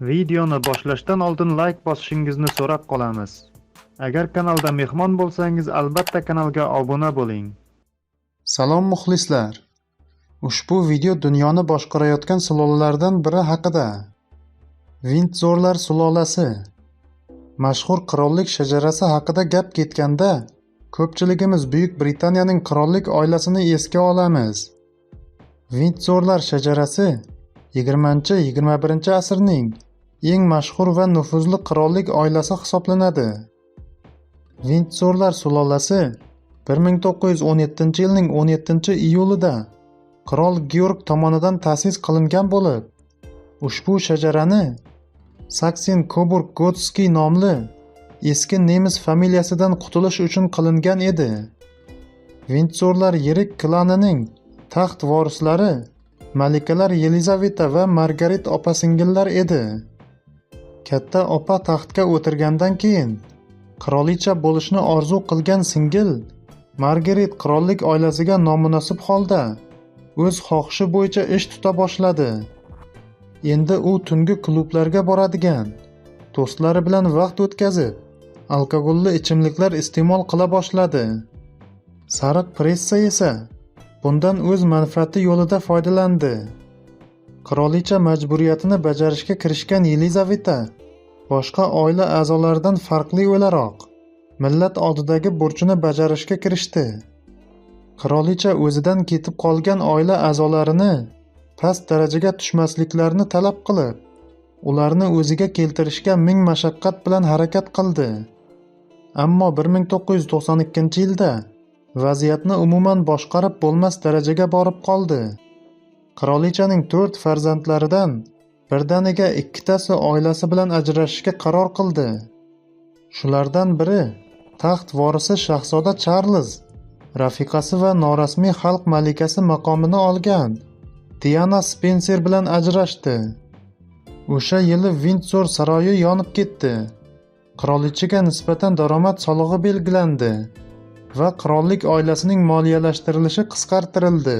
Videoni boshlashdan oldin like bosishingizni so'rab qolamiz. Agar kanalda mehmon bo'lsangiz, albatta kanalga obuna bo'ling. Salom muxlislar. Ushbu video dunyoni boshqarayotgan sulolalardan biri haqida. Vindzorlar sulolasi. Mashhur qirollik shajarasi haqida gap ketganda, ko'pchiligimiz Buyuk Britaniyaning qirollik oilasini esga olamiz. Vindzorlar shajarasi 20-21 asrning eng mashhur va nufuzli qirollik oilasi hisoblanadi. Vindzorlar sulolasi 1917 yilning 17 iyulida qirol Georg tomonidan ta'sis qilingan bo'lib, ushbu shajarani saksin koburg Gotskiy nomli eski nemis familiyasidan qutulish uchun qilingan edi. Vindzorlar yirik klanining taxt vorislari malikalar Yelizaveta va Margaret opa-singillar edi. Katta opa taxtga o'tirgandan keyin qirolicha bo'lishni orzu qilgan singil Margaret qirollik oilasiga nomunosib holda o'z xohishi bo'yicha ish tuta boshladi. Endi u tungi klublarga boradigan, do'stlari bilan vaqt o'tkazib, alkogolli ichimliklar iste'mol qila boshladi. Sariq pressa esa bundan o'z manfaati yo'lida foydalandi. Qirolicha majburiyatini bajarishga kirishgan Yelizaveta boshqa oila a'zolaridan farqli o'laroq millat oldidagi burchini bajarishga kirishdi. Qirolicha o'zidan ketib qolgan oila a'zolarini past darajaga tushmasliklarini talab qilib, ularni o'ziga keltirishga ming mashaqqat bilan harakat qildi. Ammo 1992-yilda vaziyatni umuman boshqarib bo'lmas darajaga borib qoldi. Qirolichaning 4 farzandlaridan birdaniga ikkitasi oilasi bilan ajrashishga qaror qildi. Shulardan biri taxt vorisi shahzoda Charlz, rafiqasi va norasmiy xalq malikasi maqomini olgan Diana Spencer bilan ajrashdi. O'sha yili Windsor saroyi yonib ketdi. Qirolichaga nisbatan daromad solig'i belgilandi va qirollik oilasining moliyalashtirilishi qisqartirildi.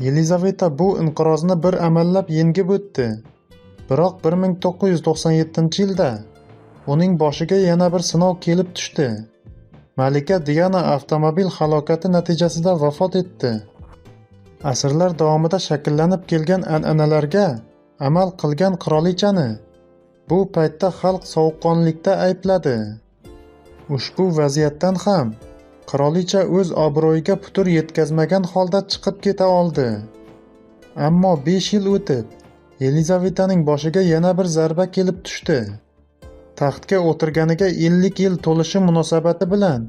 Yelizaveta bu inqirozni bir amallab yengib o'tdi. Biroq 1997-yilda uning boshiga yana bir sinov kelib tushdi. Malika Diana avtomobil halokati natijasida vafot etdi. Asrlar davomida shakllanib kelgan an'analarga amal qilgan qirolichani bu paytda xalq sovuqqonlikda aybladi. Ushbu vaziyatdan ham qirolicha o'z obro'yiga putur yetkazmagan holda chiqib keta oldi. Ammo 5 yil o'tib, Yelizavetaning boshiga yana bir zarba kelib tushdi. Taxtga o'tirganiga 50 yil to'lishi munosabati bilan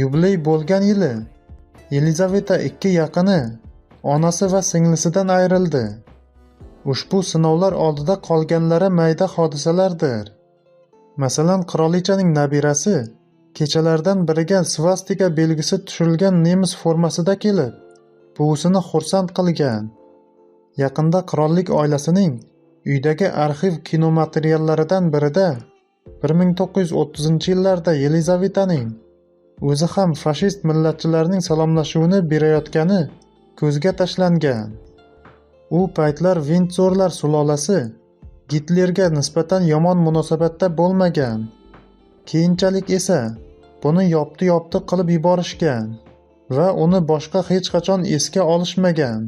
yubiley bo'lgan yili Yelizaveta ikki yaqini, onasi va singlisidan ayrildi. Ushbu sinovlar oldida qolganlari mayda hodisalardir. Masalan, qirolichaning nabirasi kechalardan biriga svastika belgisi tushirilgan nemis formasida kelib, buvisini xursand qilgan. Yaqinda qirollik oilasining uydagi arxiv kinomateriallaridan birida 1930-yillarda Yelizavetaning o'zi ham fashist millatchilarning salomlashuvini berayotgani ko'zga tashlangan. U paytlar Vindzorlar sulolasi Gitlerga nisbatan yomon munosabatda bo'lmagan. Keyinchalik esa buni yopti-yopti qilib yuborishgan va uni boshqa hech qachon esga olishmagan.